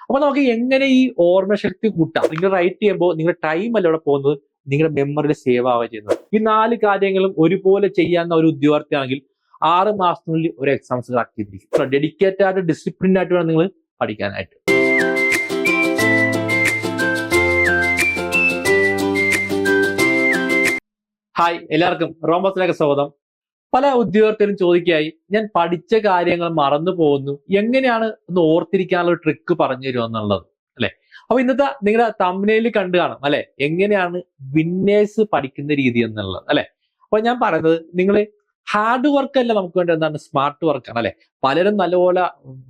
അപ്പൊ നമുക്ക് എങ്ങനെ ഈ ഓർമ്മശക്തി കൂട്ടാം? നിങ്ങൾ റൈറ്റ് ചെയ്യുമ്പോൾ നിങ്ങളുടെ ടൈം അല്ല അവിടെ പോകുന്നത്? നിങ്ങളുടെ മെമ്മറി സേവ് ആവുക ചെയ്യുന്നത്. ഈ നാല് കാര്യങ്ങളും ഒരുപോലെ ചെയ്യാവുന്ന ഒരു ഉദ്യോഗാർത്ഥിയാണെങ്കിൽ ആറ് മാസത്തിനുള്ളിൽ ഒരു എക്സാംസ് കറക്റ്റ് ചെയ്തിരിക്കും. ഡെഡിക്കേറ്റഡ് ആയിട്ട് ഡിസിപ്ലിൻ ആയിട്ട് വേണം നിങ്ങൾ പഠിക്കാനായിട്ട്. ഹായ് എല്ലാവർക്കും റോമസിലേക്ക് സ്വാഗതം. പല ഉദ്യോഗസ്ഥരും ചോദിക്കായി ഞാൻ പഠിച്ച കാര്യങ്ങൾ മറന്നു പോകുന്നു. എങ്ങനെയാണ് ഒന്ന് ഓർത്തിരിക്കാനുള്ള ട്രിക്ക് പറഞ്ഞു തരുമോ എന്നുള്ളത്? അല്ലെ? അപ്പൊ ഇന്നത്തെ നിങ്ങളുടെ തമ്മിലേൽ കണ്ടു കാണും അല്ലെ? എങ്ങനെയാണ് വിന്നേഴ്സ് പഠിക്കുന്ന രീതി എന്നുള്ളത് അല്ലെ? അപ്പൊ ഞാൻ പറയുന്നത് നിങ്ങൾ ഹാർഡ് വർക്ക് അല്ല നമുക്ക് വേണ്ട എന്താണ്? സ്മാർട്ട് വർക്കാണ് അല്ലെ? പലരും നല്ലപോലെ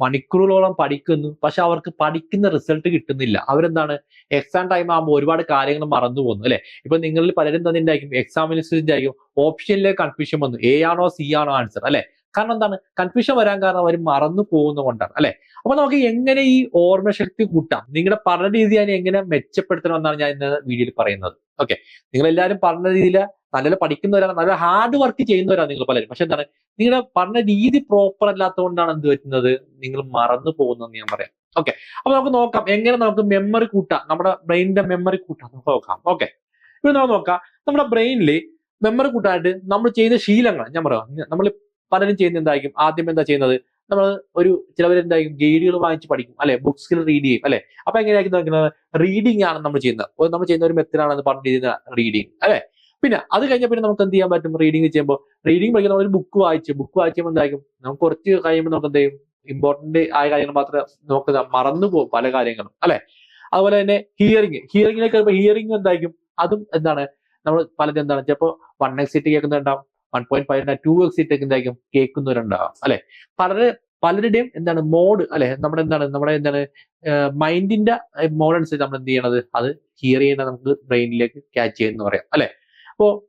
മണിക്കൂറുകളോളം പഠിക്കുന്നു. പക്ഷെ അവർക്ക് പഠിക്കുന്ന റിസൾട്ട് കിട്ടുന്നില്ല. അവരെന്താണ്? എക്സാം ടൈം ആകുമ്പോൾ ഒരുപാട് കാര്യങ്ങൾ മറന്നു പോകുന്നു അല്ലെ? ഇപ്പൊ നിങ്ങളിൽ പലരും തന്നെ ഉണ്ടായിരിക്കും എക്സാമിനുസരിച്ച് ആയിരിക്കും ഓപ്ഷനിലെ കൺഫ്യൂഷൻ വന്നു. എ ആണോ സി ആണോ ആൻസർ അല്ലെ? കാരണം എന്താണ്? കൺഫ്യൂഷൻ വരാൻ കാരണം അവർ മറന്നു പോകുന്നതുകൊണ്ടാണ് അല്ലെ? അപ്പൊ നമുക്ക് എങ്ങനെ ഈ ഓർമ്മശക്തി കൂട്ടാം? നിങ്ങളുടെ പഠന രീതി അതിനെ എങ്ങനെ മെച്ചപ്പെടുത്തണം എന്നാണ് ഞാൻ ഇന്ന് വീഡിയോയിൽ പറയുന്നത്. ഓക്കെ നിങ്ങൾ എല്ലാവരും പഠന രീതിയിൽ നല്ല പഠിക്കുന്നവരാണ് നല്ല ഹാർഡ് വർക്ക് ചെയ്യുന്നവരാണ് നിങ്ങൾ പലരും. പക്ഷെ എന്താണ് നിങ്ങളുടെ പഠന രീതി പ്രോപ്പർ അല്ലാത്തതുകൊണ്ടാണ് എന്ത് പറ്റുന്നത്? നിങ്ങൾ മറന്നു പോകുന്നതെന്ന് ഞാൻ പറയാം. ഓക്കെ അപ്പൊ നമുക്ക് നോക്കാം എങ്ങനെ നമുക്ക് മെമ്മറി കൂട്ടാം? നമ്മുടെ ബ്രെയിനിന്റെ മെമ്മറി കൂട്ടാം. നമുക്ക് നോക്കാം. ഓക്കെ ഇപ്പൊ നമുക്ക് നോക്കാം നമ്മുടെ ബ്രെയിനിൽ മെമ്മറി കൂട്ടാനായിട്ട് നമ്മൾ ചെയ്യുന്ന ശീലങ്ങൾ. ഞാൻ പറയാം നമ്മൾ പലരും ചെയ്യുന്ന എന്തായിരിക്കും? ആദ്യം എന്താ ചെയ്യുന്നത്? നമ്മൾ ഒരു ചിലവരെന്തായിരിക്കും ഗൈഡുകൾ വാങ്ങിച്ച് പഠിക്കും അല്ലെ? ബുക്സിൽ റീഡ് ചെയ്യും അല്ലെ? അപ്പൊ എങ്ങനെയായിരിക്കും നോക്കുന്നത്? റീഡിംഗ് ആണ് നമ്മൾ ചെയ്യുന്നത്. നമ്മൾ ചെയ്യുന്ന ഒരു മെത്തഡാണ് പറഞ്ഞു ചെയ്യുന്ന റീഡിങ് അല്ലെ? പിന്നെ അത് കഴിഞ്ഞാൽ പിന്നെ നമുക്ക് എന്ത് ചെയ്യാൻ പറ്റും? റീഡിങ് ചെയ്യുമ്പോൾ റീഡിംഗ് പഠിക്കുന്ന ഒരു ബുക്ക് വായിച്ച് ബുക്ക് വായിക്കുമ്പോൾ എന്തായിരിക്കും? നമുക്ക് കുറച്ച് കഴിയുമ്പോൾ നമുക്ക് എന്ത് ചെയ്യും? ഇമ്പോർട്ടന്റ് ആയ കാര്യങ്ങൾ മാത്രമേ നമുക്ക് മറന്നു പോകും പല കാര്യങ്ങളും അല്ലെ? അതുപോലെ തന്നെ ഹിയറിംഗ് ഹിയറിംഗിലേക്ക് വരുമ്പോൾ ഹിയറിംഗ് എന്തായിരിക്കും? അതും എന്താണ്? നമ്മൾ പലതും എന്താണ്? ചിലപ്പോൾ one X seat കേൾക്കുന്നുണ്ടാവും. One point five two x seat എന്തായിരിക്കും കേൾക്കുന്നവരുണ്ടാവും അല്ലെ? പലരെ പലരുടെയും എന്താണ് മോഡ് അല്ലെ? നമ്മുടെ എന്താണ്? നമ്മുടെ എന്താണ്? മൈൻഡിന്റെ മോഡ് അനുസരിച്ച് നമ്മൾ എന്ത് ചെയ്യണത്? അത് ഹിയർ ചെയ്യുന്ന നമുക്ക് ബ്രെയിനിലേക്ക് ക്യാച്ച് ചെയ്യുന്ന പറയാം അല്ലെ? അപ്പോ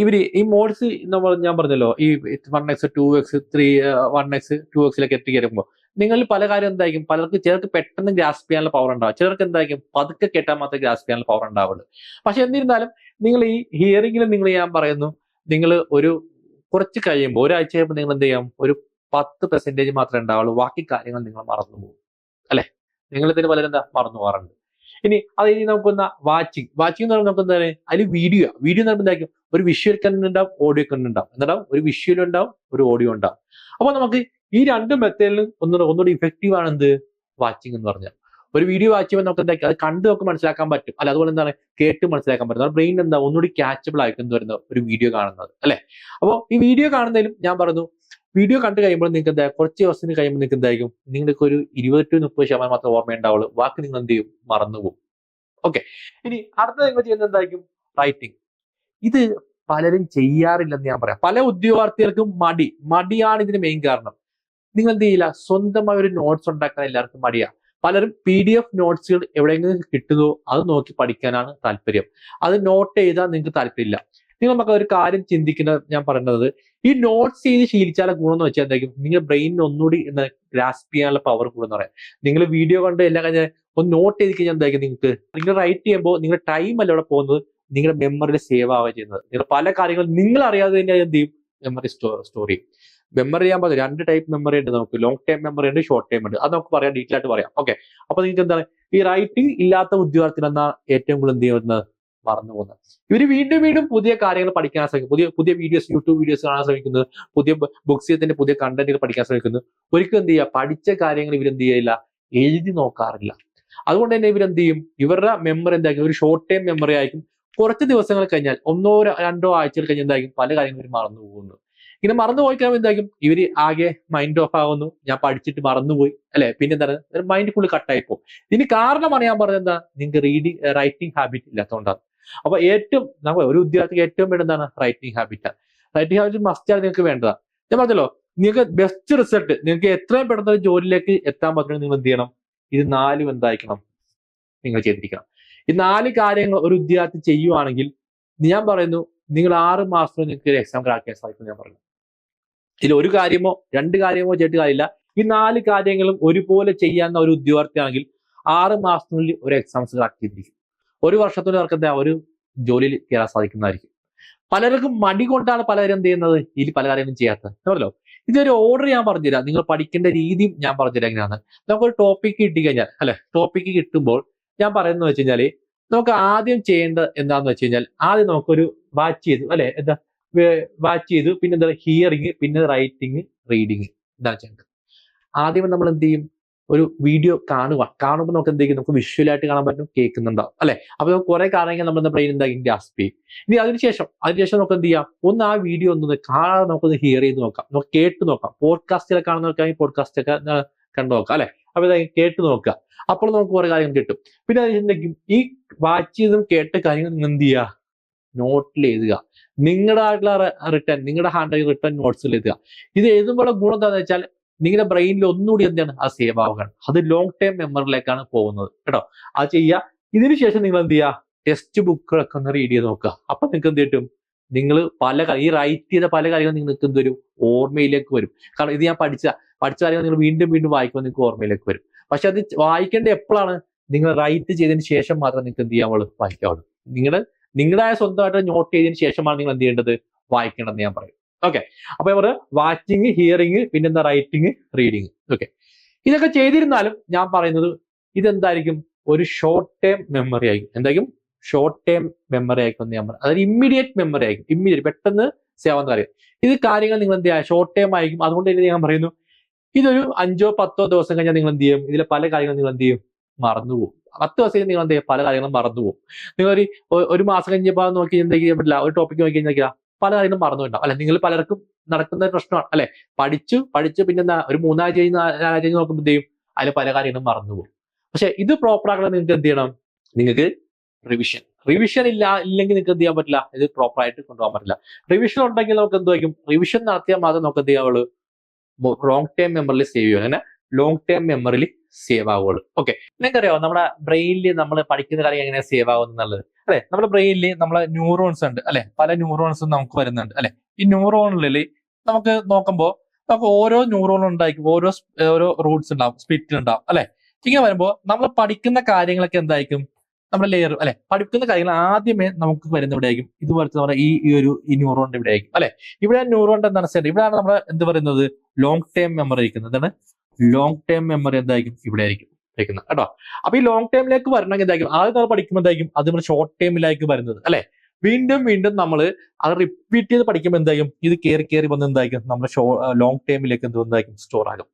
ഇവർ ഈ മോഡ്സ് നമ്മൾ ഞാൻ പറഞ്ഞല്ലോ ഈ one x two x three one x two എക്സിലൊക്കെ എത്തിക്കരുമ്പോൾ നിങ്ങൾ പല കാര്യം എന്തായിരിക്കും? പലർക്ക് ചിലർക്ക് പെട്ടെന്ന് ഗ്രാസ്പ് ചെയ്യാനുള്ള പവർ ഉണ്ടാവും. ചിലർക്ക് എന്തായിരിക്കും? പതുക്കെ കേട്ടാൽ മാത്രമേ ഗ്രാസ്പ് ചെയ്യാനുള്ള പവർ ഉണ്ടാവുള്ളൂ. പക്ഷെ എന്നിരുന്നാലും നിങ്ങൾ ഈ ഹിയറിംഗിൽ നിങ്ങൾ ഞാൻ പറയുന്നു നിങ്ങൾ ഒരു കുറച്ച് കഴിയുമ്പോൾ ഒരാഴ്ച കഴിയുമ്പോൾ നിങ്ങൾ എന്ത് ചെയ്യാം? ഒരു പത്ത് പെർസെന്റേജ് മാത്രമേ ഉണ്ടാവുള്ളൂ. ബാക്കി കാര്യങ്ങൾ നിങ്ങൾ മറന്നു പോകും. അല്ലെ? നിങ്ങൾ ഇതിന് പലരെന്താ മറന്നു പോകാറുണ്ട്. ഇനി അത് ഇനി നമുക്കൊന്ന വാച്ചിങ് വാച്ചിങ് എന്ന് പറയുമ്പോൾ നമുക്ക് എന്താണ് അതിൽ വീഡിയോ വീഡിയോ എന്ന് പറയുമ്പോൾ എന്തായിരിക്കും? ഒരു വിഷ്വൽ കണ്ടന്റ് ഉണ്ടാവും ഓഡിയോ കണ്ടന്റ് ഉണ്ടാവും. എന്നിട്ടാവും ഒരു വിഷ്വൽ ഉണ്ടാവും ഒരു ഓഡിയോ ഉണ്ടാവും. അപ്പൊ നമുക്ക് ഈ രണ്ട് മെത്തേഡിലും ഒന്നുകൂടെ ഒന്നുകൂടി ഇഫക്റ്റീവ് ആണ് എന്ത്? വാച്ചിങ് എന്ന് പറഞ്ഞാൽ. ഒരു വീഡിയോ വാച്ച് ചെയ്യുമ്പോൾ നമുക്ക് എന്താ അത് കണ്ട് നമുക്ക് മനസ്സിലാക്കാൻ പറ്റും. അല്ല അതുപോലെ എന്താണ്? കേട്ട് മനസ്സിലാക്കാൻ പറ്റും. ബ്രെയിൻ എന്താ? ഒന്നുകൂടി ക്യാച്ചബിൾ ആയിരിക്കും വരുന്ന ഒരു വീഡിയോ കാണുന്നത്. അല്ലെ? അപ്പോൾ ഈ വീഡിയോ കാണുന്നതിലും ഞാൻ പറഞ്ഞു വീഡിയോ കണ്ടു കഴിയുമ്പോൾ നിങ്ങൾക്ക് എന്താ കുറച്ച് ദിവസത്തിന് കഴിയുമ്പോൾ നിങ്ങൾക്ക് എന്തായിരിക്കും? നിങ്ങൾക്ക് ഒരു ഇരുപത് ടു മുപ്പത് ശതമാനം മാത്രം ഓർമ്മ ഉണ്ടാവുള്ളൂ ബാക്കി നിങ്ങൾ എന്ത് ചെയ്യും? മറന്നുപോകും. ഓക്കെ ഇനി അടുത്ത നിങ്ങൾ ചെയ്യുന്നത് എന്തായിരിക്കും? റൈറ്റിംഗ് ഇത് പലരും ചെയ്യാറില്ലെന്ന് ഞാൻ പറയാം. പല ഉദ്യോഗാർത്ഥികൾക്കും മടി. മടിയാണ് ഇതിന് മെയിൻ കാരണം. നിങ്ങൾ എന്ത് ചെയ്യില്ല? സ്വന്തമായി ഒരു നോട്ട്സ് ഉണ്ടാക്കാൻ എല്ലാവർക്കും മടിയാണ് പലരും പി ഡി എഫ് നോട്ട്സുകൾ എവിടെയെങ്കിലും കിട്ടുന്നോ അത് നോക്കി പഠിക്കാനാണ് താല്പര്യം. അത് നോട്ട് ചെയ്താൽ നിങ്ങൾക്ക് താല്പര്യമില്ല. നിങ്ങൾ നമുക്ക് ഒരു കാര്യം ചിന്തിക്കുന്ന ഞാൻ പറയുന്നത് ഈ നോട്ട്സ് ചെയ്ത് ശീലിച്ചാൽ ഗുണം എന്ന് വെച്ചാൽ എന്തായിരിക്കും? നിങ്ങൾ ബ്രെയിനിന് ഒന്നുകൂടി ഗ്രാസ്പ് ചെയ്യാനുള്ള പവർ കൂടുന്ന പറയാം. നിങ്ങൾ വീഡിയോ കണ്ട് എല്ലാം കഴിഞ്ഞാൽ ഒന്ന് നോട്ട് ചെയ്ത് കഴിഞ്ഞാൽ എന്തായിരിക്കും നിങ്ങൾക്ക്? നിങ്ങൾ റൈറ്റ് ചെയ്യുമ്പോൾ നിങ്ങളുടെ ടൈം അല്ല അവിടെ പോകുന്നത് നിങ്ങളുടെ മെമ്മറിയിൽ സേവ് ആവുക ചെയ്യുന്നത്. നിങ്ങൾ പല കാര്യങ്ങളും നിങ്ങൾ അറിയാതെ തന്നെ എന്ത് ചെയ്യും? മെമ്മറി സ്റ്റോറി മെമ്മറി ചെയ്യാൻ പറ്റും രണ്ട് ടൈപ്പ് മെമ്മറി ഉണ്ട് നമുക്ക്. ലോങ് ടൈം മെമ്മറി ഉണ്ട് ഷോർട്ട് ടൈം ഉണ്ട്. അത് നമുക്ക് പറയാം ഡീറ്റെയിൽ ആയിട്ട് പറയാം. ഓക്കെ അപ്പൊ നിങ്ങൾക്ക് എന്താണ്? ഈ റൈറ്റിംഗ് ഇല്ലാത്ത ഉദ്യോഗാർത്ഥികൾ എന്നാണ് ഏറ്റവും കൂടുതൽ എന്ത് ചെയ്യുന്നത്? മറന്നു പോകുന്നത്. ഇവർ വീണ്ടും വീണ്ടും പുതിയ കാര്യങ്ങൾ പഠിക്കാൻ ശ്രമിക്കും പുതിയ പുതിയ വീഡിയോസ് യൂട്യൂബ് വീഡിയോസ് കാണാൻ ശ്രമിക്കുന്നത് പുതിയ ബുക്സിന്റെ പുതിയ കണ്ടന്റുകൾ പഠിക്കാൻ ശ്രമിക്കുന്നു. ഒരിക്കലും എന്ത് ചെയ്യുക പഠിച്ച കാര്യങ്ങൾ ഇവരെന്ത് ചെയ്യില്ല? എഴുതി നോക്കാറില്ല. അതുകൊണ്ട് തന്നെ ഇവരെന്ത് ചെയ്യും? ഇവരുടെ മെമ്മറി എന്തായിരിക്കും? ഒരു ഷോർട്ട് ടൈം മെമ്മറി ആയിരിക്കും. കുറച്ച് ദിവസങ്ങൾ കഴിഞ്ഞാൽ ഒന്നോ രണ്ടോ ആഴ്ചകൾ കഴിഞ്ഞ് എന്തായിരിക്കും? പല കാര്യങ്ങളും ഇവർ മറന്നു പോകുന്നു. ഇങ്ങനെ മറന്നു പോയി കഴിയുമ്പോൾ എന്തായിരിക്കും? ഇവർ ആകെ മൈൻഡ് ഓഫ് ആവുന്നു. ഞാൻ പഠിച്ചിട്ട് മറന്നുപോയി. അല്ലെ? പിന്നെ എന്താണ് മൈൻഡ് ഫുള്ള് കട്ടായി പോകും. ഇതിന് കാരണമാണ് ഞാൻ പറഞ്ഞത് എന്താ? നിങ്ങൾക്ക് റീഡിങ് റൈറ്റിംഗ് ഹാബിറ്റ് ഇല്ലാത്തതുകൊണ്ടാണ്. അപ്പൊ ഏറ്റവും നമ്മൾ ഒരു വിദ്യാർത്ഥിക്ക് ഏറ്റവും വേണ്ട എന്താണ്? റൈറ്റിംഗ് ഹാബിറ്റ് റൈറ്റിംഗ് ഹാബിറ്റ് മസ്റ്റാണ് നിങ്ങൾക്ക് വേണ്ടത്. ഞാൻ പറഞ്ഞല്ലോ നിങ്ങൾക്ക് ബെസ്റ്റ് റിസൾട്ട് നിങ്ങൾക്ക് എത്രയും പെട്ടെന്ന് ഒരു ജോലിയിലേക്ക് എത്താൻ പറ്റുന്ന നിങ്ങൾ എന്ത് ചെയ്യണം? ഇത് നാലും എന്തായിരിക്കണം? നിങ്ങൾ ചെയ്തിരിക്കണം. ഈ നാല് കാര്യങ്ങൾ ഒരു വിദ്യാർത്ഥി ചെയ്യുവാണെങ്കിൽ ഞാൻ പറയുന്നു നിങ്ങൾ ആറ് മാസത്തിൽ നിങ്ങൾക്ക് ഒരു എക്സാം ക്രാക്ക് ചെയ്യാൻ സാധിക്കും ഞാൻ പറഞ്ഞു. ഇതിൽ ഒരു കാര്യമോ രണ്ട് കാര്യമോ ചെയ്തിട്ട് കാര്യമില്ല. ഈ നാല് കാര്യങ്ങളും ഒരുപോലെ ചെയ്യാവുന്ന ഒരു ഉദ്യോഗാർത്ഥിയാണെങ്കിൽ ആറ് മാസത്തിനുള്ളിൽ ഒരു എക്സാംസ് ക്രാക്ക് ചെയ്തിരിക്കും. ഒരു വർഷത്തോടെ അവർക്ക് എന്താ ഒരു ജോലിയിൽ കയറാൻ സാധിക്കുന്നതായിരിക്കും. പലർക്കും മടി കൊണ്ടാണ് പലരും എന്ത് ചെയ്യുന്നത്? ഇതിൽ പല കാര്യങ്ങളും ചെയ്യാത്തത്. പറഞ്ഞല്ലോ ഇതൊരു ഓർഡർ ഞാൻ പറഞ്ഞുതരാം. നിങ്ങൾ പഠിക്കേണ്ട രീതിയും ഞാൻ പറഞ്ഞുതരാം എങ്ങനെയാണ് നമുക്കൊരു ടോപ്പിക്ക് കിട്ടിക്കഴിഞ്ഞാൽ അല്ലെ ടോപ്പിക്ക് കിട്ടുമ്പോൾ ഞാൻ പറയുന്നത് വെച്ച് നമുക്ക് ആദ്യം ചെയ്യേണ്ടത് എന്താന്ന് വെച്ച് കഴിഞ്ഞാൽ ആദ്യം നമുക്കൊരു വാച്ച് ചെയ്തു അല്ലെ എന്താ വാച്ച് ചെയ്തു പിന്നെ എന്താ ഹിയറിങ് പിന്നെ റൈറ്റിംഗ് റീഡിങ് ഇതാണ് ചെയ്യേണ്ടത്. ആദ്യം നമ്മൾ എന്ത് ചെയ്യും? ഒരു വീഡിയോ കാണുക കാണുമ്പോൾ നമുക്ക് എന്തെങ്കിലും നമുക്ക് വിഷ്വലായിട്ട് കാണാൻ പറ്റും കേൾക്കുന്നുണ്ടാവും അല്ലെ? അപ്പൊ കുറെ കാര്യങ്ങൾ നമ്മുടെ ബ്രെയിൻ എന്താ ഗ്രാസ്പ് ചെയ്യും ഇനി അതിനുശേഷം അതിനുശേഷം നമുക്ക് എന്ത് ചെയ്യാം? ഒന്ന് ആ വീഡിയോ ഒന്ന് കാണാതെ നമുക്കൊന്ന് ഹിയർ ചെയ്ത് നോക്കാം. നമുക്ക് കേട്ട് നോക്കാം. പോഡ്കാസ്റ്റിലൊക്കെ കാണുന്നവർക്കാണെങ്കിൽ പോഡ്കാസ്റ്റ് ഒക്കെ കണ്ടു നോക്കാം അല്ലെ? അപ്പൊ ഇതായി കേട്ട് നോക്കുക. അപ്പോൾ നമുക്ക് കുറെ കാര്യങ്ങൾ കിട്ടും. പിന്നെ അതിനുണ്ടെങ്കിൽ ഈ വാച്ച് ചെയ്തും കേട്ട കാര്യങ്ങൾ നിങ്ങൾ എന്ത് ചെയ്യുക? നോട്ടിൽ എഴുതുക. നിങ്ങളുടെ ആയിട്ടുള്ള റിട്ടേൺ നിങ്ങളുടെ ഹാൻഡ് റൈറ്റിംഗ് റിട്ടേൺ നോട്ട്സിൽ എഴുതുക. ഇത് എഴുതുമ്പോൾ ഗുണം എന്താണെന്ന് വെച്ചാൽ നിങ്ങളുടെ ബ്രെയിനിൽ ഒന്നുകൂടി എന്താണ്? ആ സേവ് ആവുകയാണ്. അത് ലോങ് ടൈം മെമ്മറിയിലേക്കാണ് പോകുന്നത്. കേട്ടോ? അത് ചെയ്യുക ഇതിനുശേഷം നിങ്ങൾ എന്ത് ചെയ്യുക ടെക്സ്റ്റ് ബുക്കുകളൊക്കെ ഒന്ന് റീഡ് ചെയ്ത് നോക്കുക. അപ്പൊ നിങ്ങൾക്ക് എന്ത് കിട്ടും? നിങ്ങൾ പല ഈ റൈറ്റ് ചെയ്ത പല കാര്യങ്ങളും നിങ്ങൾക്ക് എന്ത് വരും? ഓർമ്മയിലേക്ക് വരും. കാരണം ഇത് ഞാൻ പഠിച്ച പഠിച്ച കാര്യങ്ങൾ നിങ്ങൾ വീണ്ടും വീണ്ടും വായിക്കുമ്പോൾ നിങ്ങൾക്ക് ഓർമ്മയിലേക്ക് വരും. പക്ഷെ അത് വായിക്കേണ്ട എപ്പോഴാണ്? നിങ്ങൾ റൈറ്റ് ചെയ്തതിന് ശേഷം മാത്രം നിങ്ങൾക്ക് എന്ത് ചെയ്യാവുള്ളൂ? വായിക്കാവുള്ളൂ. നിങ്ങളുടെ നിങ്ങളുടേതായ സ്വന്തമായിട്ട് നോട്ട് ചെയ്തതിന് ശേഷമാണ് നിങ്ങൾ എന്ത് ചെയ്യേണ്ടത്? വായിക്കേണ്ടതെന്ന് ഞാൻ പറയും. ഓക്കെ അപ്പൊ അവർ വാച്ചിങ് ഹിയറിങ് പിന്നെന്താ റൈറ്റിങ് റീഡിങ് ഓക്കെ ഇതൊക്കെ ചെയ്തിരുന്നാലും ഞാൻ പറയുന്നത് ഇതെന്തായിരിക്കും? ഒരു ഷോർട്ട് ടേം മെമ്മറി ആയിരിക്കും. എന്തായിരിക്കും? ഷോർട്ട് ടേം മെമ്മറി ആയിരിക്കും ഞാൻ പറഞ്ഞു. അതായത് ഇമ്മീഡിയറ്റ് മെമ്മറി ആയിരിക്കും. ഇമ്മീഡിയറ്റ് പെട്ടെന്ന് സേവ് കാര്യം. ഇത് കാര്യങ്ങൾ നിങ്ങൾ എന്ത് ചെയ്യുക? ഷോർട്ട് ടേം ആയിരിക്കും. അതുകൊണ്ട് തന്നെ ഞാൻ പറയുന്നു ഇതൊരു അഞ്ചോ പത്തോ ദിവസം കഴിഞ്ഞാൽ നിങ്ങൾ എന്ത് ചെയ്യും? ഇതിലെ പല കാര്യങ്ങളും നിങ്ങൾ എന്ത് ചെയ്യും? മറന്നുപോകും പത്ത് ദിവസം കഴിഞ്ഞ് നിങ്ങൾ എന്ത് ചെയ്യും? പല കാര്യങ്ങളും മറന്നുപോകും നിങ്ങൾ ഒരു ഒരു മാസം കഴിഞ്ഞപ്പോൾ നോക്കി എന്തെങ്കിലും പറ്റില്ല ഒരു ടോപ്പിക് നോക്കി കഴിഞ്ഞാൽ പല കാര്യങ്ങളും മറന്നുണ്ടാവും അല്ലെ നിങ്ങൾ പലർക്കും നടക്കുന്ന പ്രശ്നമാണ്. അല്ലെ പഠിച്ചു പഠിച്ചു പിന്നെ ഒരു മൂന്നാഴ്ച കഴിഞ്ഞ് നാലാഴ്ച കഴിഞ്ഞ് നോക്കുമ്പോൾ എന്ത് ചെയ്യും? അതിൽ പല കാര്യങ്ങളും മറന്നുപോകും. പക്ഷെ ഇത് പ്രോപ്പർ ആക്കണം നിങ്ങൾക്ക് എന്ത് ചെയ്യണം? നിങ്ങൾക്ക് റിവിഷൻ റിവിഷൻ ഇല്ല ഇല്ലെങ്കിൽ നിങ്ങൾക്ക് എന്ത് ചെയ്യാൻ പറ്റില്ല? ഇത് പ്രോപ്പർ ആയിട്ട് കൊണ്ടുപോകാൻ പറ്റില്ല. റിവിഷൻ ഉണ്ടെങ്കിൽ നമുക്ക് എന്ത് വയ്ക്കും? റിവിഷൻ നടത്തിയാൽ മാത്രം നമുക്ക് എന്ത് ചെയ്യാവുള്ളൂ? റോങ് ടൈം മെമ്മറിയിൽ സേവ് ചെയ്യും അങ്ങനെ ലോങ് ടേം മെമ്മറിയിൽ സേവ് ആവുള്ളൂ ഓക്കെ നിങ്ങൾക്കറിയാമോ നമ്മുടെ ബ്രെയിനിൽ നമ്മൾ പഠിക്കുന്ന കാര്യം എങ്ങനെ സേവ് ആവും എന്നുള്ളത്? അല്ലെ? നമ്മുടെ ബ്രെയിനിൽ നമ്മളെ ന്യൂറോൺസ് ഉണ്ട് അല്ലെ? പല ന്യൂറോൺസും നമുക്ക് വരുന്നുണ്ട് അല്ലെ? ഈ ന്യൂറോണിൽ നമുക്ക് നോക്കുമ്പോൾ നമുക്ക് ഓരോ ന്യൂറോൺ ഉണ്ടായിരിക്കും ഓരോ ഓരോ റൂട്ട്സ് ഉണ്ടാവും സ്പിറ്റ് ഉണ്ടാവും അല്ലെ? ഇങ്ങനെ വരുമ്പോൾ നമ്മൾ പഠിക്കുന്ന കാര്യങ്ങളൊക്കെ എന്തായിരിക്കും? നമ്മുടെ ലെയർ അല്ലെ? പഠിക്കുന്ന കാര്യങ്ങൾ ആദ്യമേ നമുക്ക് വരുന്ന ഇവിടെ ആയിരിക്കും ഇതുപോലത്തെ നമ്മുടെ ഈ ഒരു ഈ ന്യൂറോണിന്റെ ഇവിടെ ആയിരിക്കും അല്ലെ? ഇവിടെ ന്യൂറോണിന്റെ എന്താണ് സെന്റർ ഇവിടെയാണ് നമ്മൾ എന്ത് പറയുന്നത്? ലോങ് ടേം മെമ്മറി ഇരിക്കുന്നത്. എന്താണ്? ലോങ് ടേം മെമ്മറി എന്തായിരിക്കും? ഇവിടെ ആയിരിക്കും. വെക്കുന്നത് കേട്ടോ? അപ്പൊ ഈ ലോങ് ടേമിലേക്ക് വരണമെങ്കിൽ എന്തായിരിക്കും? ആദ്യം നമ്മൾ പഠിക്കുമ്പോൾ എന്തായിരിക്കും? അത് നമ്മൾ ഷോർട്ട് ടേമിലായിരിക്കും വരുന്നത് അല്ലെ? വീണ്ടും വീണ്ടും നമ്മൾ അത് റിപ്പീറ്റ് ചെയ്ത് പഠിക്കുമ്പോൾ എന്തായിരിക്കും? ഇത് കയറി കയറി വന്ന് എന്തായിരിക്കും? നമ്മുടെ ഷോ ലോങ് ടേമിലേക്ക് എന്ത് എന്തായിരിക്കും സ്റ്റോർ ആകും.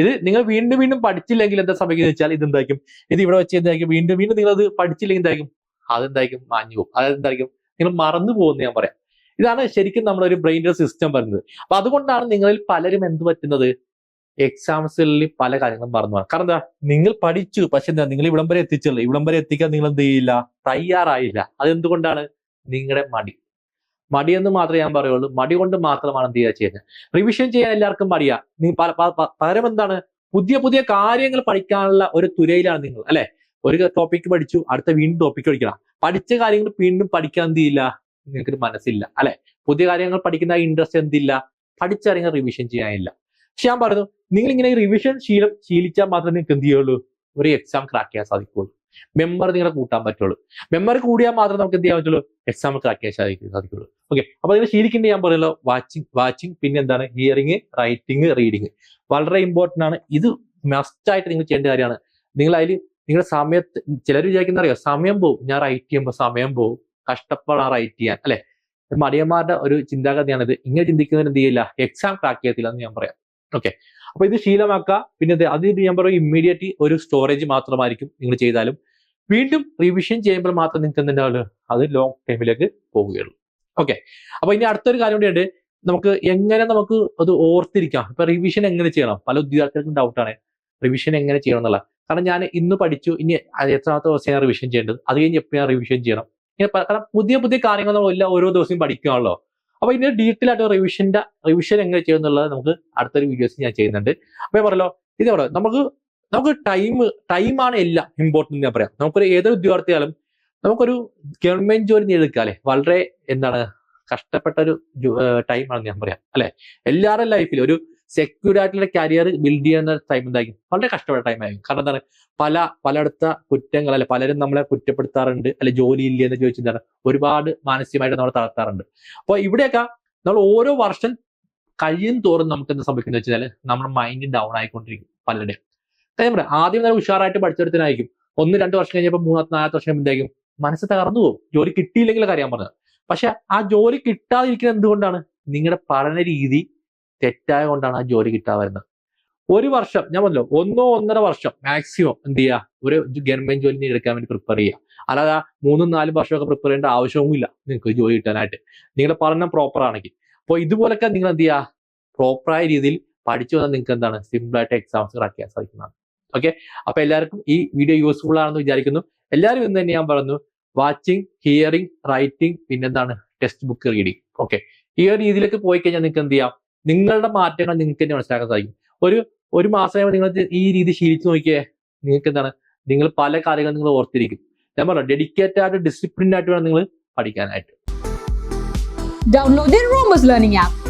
ഇത് നിങ്ങൾ വീണ്ടും വീണ്ടും പഠിച്ചില്ലെങ്കിൽ എന്താ സംഭവിക്കുന്നത് വെച്ചാൽ ഇത് എന്തായിരിക്കും? ഇത് ഇവിടെ വെച്ച് എന്തായിരിക്കും? വീണ്ടും വീണ്ടും നിങ്ങൾ അത് പഠിച്ചില്ലെങ്കിൽ എന്തായിരിക്കും? അതെന്തായിരിക്കും മാഞ്ഞു പോകും. അതായത് എന്തായിരിക്കും? നിങ്ങൾ മറന്നു പോകുമെന്ന് ഞാൻ പറയാം. ഇതാണ് ശരിക്കും നമ്മളൊരു ബ്രെയിന്റെ സിസ്റ്റം വരുന്നത്. അപ്പൊ അതുകൊണ്ടാണ് നിങ്ങളിൽ പലരും എന്ത് പറ്റുന്നത്? എക്സാംസിൽ പല കാര്യങ്ങളും മറന്നു പോകാം. കാരണം എന്താ? നിങ്ങൾ പഠിച്ചു പക്ഷെ എന്താ? നിങ്ങൾ ഇവിടം വരെ എത്തിച്ചുള്ളൂ ഇവിടം വരെ എത്തിക്കാൻ നിങ്ങൾ എന്ത് ചെയ്യില്ല? തയ്യാറായില്ല. അതെന്തുകൊണ്ടാണ്? നിങ്ങളുടെ മടി. മടി എന്ന് മാത്രമേ ഞാൻ പറയുള്ളൂ. മടി കൊണ്ട് മാത്രമാണ് എന്ത് ചെയ്യുക ചെയ്യുന്നത്. റിവിഷൻ ചെയ്യാൻ എല്ലാവർക്കും മടിയാ. നീ പകരം എന്താണ്? പുതിയ പുതിയ കാര്യങ്ങൾ പഠിക്കാനുള്ള ഒരു തുരയിലാണ് നിങ്ങൾ അല്ലെ? ഒരു ടോപ്പിക് പഠിച്ചു അടുത്ത വീണ്ടും ടോപ്പിക് പഠിക്കണം. പഠിച്ച കാര്യങ്ങൾ വീണ്ടും പഠിക്കാൻ എന്ത് ചെയ്യില്ല? നിങ്ങൾക്ക് മനസ്സില്ല അല്ലെ? പുതിയ കാര്യങ്ങൾ പഠിക്കുന്ന ഇൻട്രസ്റ്റ് എന്തില്ല പഠിച്ച കാര്യങ്ങൾ റിവിഷൻ ചെയ്യാനില്ല. ഞാൻ പറഞ്ഞു നിങ്ങൾ ഇങ്ങനെ റിവിഷൻ ശീലം ശീലിച്ചാൽ മാത്രമേ നിങ്ങൾക്ക് എന്ത് ചെയ്യുള്ളൂ? ഒരു എക്സാം ക്രാക്ക് ചെയ്യാൻ സാധിക്കുള്ളൂ. മെമ്പർ നിങ്ങളെ കൂട്ടാൻ പറ്റുള്ളൂ. മെമ്പർ കൂടിയാൽ മാത്രമേ നമുക്ക് എന്ത് ചെയ്യാൻ പറ്റുള്ളൂ? എക്സാം ക്രാക്ക് ചെയ്യാൻ സാധിക്കും സാധിക്കുള്ളൂ. ഓക്കെ അപ്പൊ നിങ്ങൾ ശീലിക്കേണ്ട ഞാൻ പറയല്ലോ വാച്ചിങ് വാച്ചിങ് പിന്നെ എന്താണ്? ഹിയറിങ് റൈറ്റിങ് റീഡിങ് വളരെ ഇമ്പോർട്ടന്റ് ആണ്. ഇത് മസ്റ്റ് ആയിട്ട് നിങ്ങൾ ചെയ്യേണ്ട കാര്യമാണ്. നിങ്ങൾ അതിൽ നിങ്ങളുടെ സമയത്ത് ചിലർ വിചാരിക്കുന്ന അറിയോ? സമയം പോകും ഞാൻ റൈറ്റ് ചെയ്യുമ്പോൾ സമയം പോകും കഷ്ടപ്പാടാണ് റൈറ്റ് ചെയ്യാൻ. അല്ലെ? മടിയന്മാരുടെ ഒരു ചിന്താഗതിയാണിത്. ഇങ്ങനെ ചിന്തിക്കുന്നതിന് എന്ത് ചെയ്യില്ല? എക്സാം ക്രാക്ക് ചെയ്യത്തില്ല എന്ന് ഞാൻ പറയാം. ഓക്കെ അപ്പൊ ഇത് ശീലമാക്കുക. പിന്നെ അതിന് ഞാൻ പറയും ഇമ്മീഡിയറ്റ്ലി ഒരു സ്റ്റോറേജ് മാത്രമായിരിക്കും നിങ്ങൾ ചെയ്താലും. വീണ്ടും റിവിഷൻ ചെയ്യുമ്പോൾ മാത്രം നിങ്ങൾക്ക് എന്തുണ്ടാവുള്ളൂ അത് ലോങ് ടൈമിലേക്ക് പോവുകയുള്ളൂ ഓക്കെ അപ്പൊ ഇനി അടുത്തൊരു കാര്യം കൂടിയുണ്ട് നമുക്ക് എങ്ങനെ നമുക്ക് അത് ഓർത്തിരിക്കാം. ഇപ്പൊ റിവിഷൻ എങ്ങനെ ചെയ്യണം? പല വിദ്യാർത്ഥികൾക്കും ഡൗട്ടാണ് റിവിഷൻ എങ്ങനെ ചെയ്യണം എന്നുള്ള. കാരണം ഞാൻ ഇന്ന് പഠിച്ചു. ഇനി എത്രാമത്തെ ദിവസം റിവിഷൻ ചെയ്യേണ്ടത്? അത് കഴിഞ്ഞ് എപ്പോഴാണ് റിവിഷൻ ചെയ്യണം? ഇങ്ങനെ കാരണം പുതിയ പുതിയ കാര്യങ്ങൾ നമ്മൾ എല്ലാ ഓരോ ദിവസവും പഠിക്കുകയാണല്ലോ അപ്പൊ ഇതിന്റെ ഡീറ്റെയിൽ ആയിട്ട് റിവിഷന്റെ റിവിഷൻ എങ്ങനെ ചെയ്യുന്നുള്ളത് നമുക്ക് അടുത്തൊരു വീഡിയോസ് ഞാൻ ചെയ്യുന്നുണ്ട്. അപ്പോൾ പറയല്ലോ ഇത് പറയാം നമുക്ക് നമുക്ക് ടൈം ടൈമാണ് എല്ലാം ഇമ്പോർട്ടന്റ് ഞാൻ പറയാം. നമുക്കൊരു ഏതൊരു ഉദ്യോഗാർത്ഥിയാലും നമുക്കൊരു ഗവൺമെന്റ് ജോലി നേടിയെടുക്കുക അല്ലെ? വളരെ എന്താണ് കഷ്ടപ്പെട്ട ഒരു ടൈമാണ് ഞാൻ പറയാം. അല്ലെ? എല്ലാവരുടെ ലൈഫിൽ ഒരു സെക്യൂർ ആയിട്ടുള്ള കരിയർ ബിൽഡ് ചെയ്യുന്ന ടൈം എന്തായിരിക്കും? വളരെ കഷ്ടപ്പെട്ട ടൈം ആയിരിക്കും. കാരണം എന്താണ്? പല പലയിടത്ത കുറ്റങ്ങൾ അല്ലെ പലരും നമ്മളെ കുറ്റപ്പെടുത്താറുണ്ട് അല്ലെ ജോലി ഇല്ല എന്ന് ചോദിച്ചെന്താണ് ഒരുപാട് മാനസികമായിട്ട് നമ്മൾ തളർത്താറുണ്ട്. അപ്പോൾ ഇവിടെയൊക്കെ നമ്മൾ ഓരോ വർഷം കഴിയും തോറും നമുക്ക് എന്ത് സംഭവിക്കുന്നത് വെച്ചാൽ നമ്മുടെ മൈൻഡ് ഡൗൺ ആയിക്കൊണ്ടിരിക്കും പലരുടെയും. കാര്യം പറയാം ആദ്യം നല്ല ഉഷാറായിട്ട് പഠിച്ചെടുത്തിനായിരിക്കും ഒന്ന് രണ്ട് വർഷം കഴിഞ്ഞപ്പോൾ മൂന്നാമത്തെ നാലാമത്തെ വർഷം എന്തായിരിക്കും മനസ്സ് തകർന്നു പോകും. ജോലി കിട്ടിയില്ലെങ്കിൽ കാര്യം പറഞ്ഞത്. പക്ഷെ ആ ജോലി കിട്ടാതിരിക്കുന്നത് എന്തുകൊണ്ടാണ്? നിങ്ങളുടെ പഠന രീതി തെറ്റായ കൊണ്ടാണ് ആ ജോലി കിട്ടാതെ വരുന്നത്. ഒരു വർഷം ഞാൻ പറഞ്ഞല്ലോ ഒന്നോ ഒന്നര വർഷം മാക്സിമം എന്ത് ചെയ്യുക ഒരു ഗവൺമെന്റ് ജോലി എടുക്കാൻ വേണ്ടി പ്രിപ്പയർ ചെയ്യുക അല്ലാതെ മൂന്നും നാലും വർഷമൊക്കെ പ്രിപ്പയർ ചെയ്യേണ്ട ആവശ്യവുമില്ല നിങ്ങൾക്ക് ജോലി കിട്ടാനായിട്ട്. നിങ്ങളുടെ പഠനം പ്രോപ്പർ ആണെങ്കിൽ. അപ്പോൾ ഇതുപോലൊക്കെ നിങ്ങൾ എന്ത് ചെയ്യുക പ്രോപ്പറായ രീതിയിൽ പഠിച്ചു വന്നാൽ നിങ്ങൾക്ക് എന്താണ്? സിമ്പിൾ ആയിട്ട് എക്സാംസ് ക്രാക്ക് സാധിക്കുന്നതാണ്. ഓക്കെ അപ്പൊ എല്ലാവർക്കും ഈ വീഡിയോ യൂസ്ഫുൾ ആണെന്ന് വിചാരിക്കുന്നു. എല്ലാവരും ഇന്ന് തന്നെ ഞാൻ പറഞ്ഞു വാച്ചിങ് ഹിയറിംഗ് റൈറ്റിംഗ് പിന്നെന്താണ്? ടെക്സ്റ്റ് ബുക്ക് റീഡിങ് ഓക്കെ ഈ ഒരു രീതിയിലേക്ക് പോയി കഴിഞ്ഞാൽ നിങ്ങൾക്ക് എന്ത് ചെയ്യാം? നിങ്ങളുടെ മാറ്റങ്ങൾ നിങ്ങൾക്ക് തന്നെ മനസ്സിലാക്കാൻ സാധിക്കും. ഒരു ഒരു മാസം നിങ്ങൾ ഈ രീതി ശീലിച്ചു നോക്കിയേ നിങ്ങൾക്ക് എന്താണ്? നിങ്ങൾ പല കാര്യങ്ങളും നിങ്ങൾ ഓർത്തിരിക്കും. ഞാൻ പറഞ്ഞു ഡെഡിക്കേറ്റഡ് ആയിട്ട് ഡിസിപ്ലിൻ ആയിട്ട് വേണം നിങ്ങൾ പഠിക്കാനായിട്ട്. Download Romus learning app.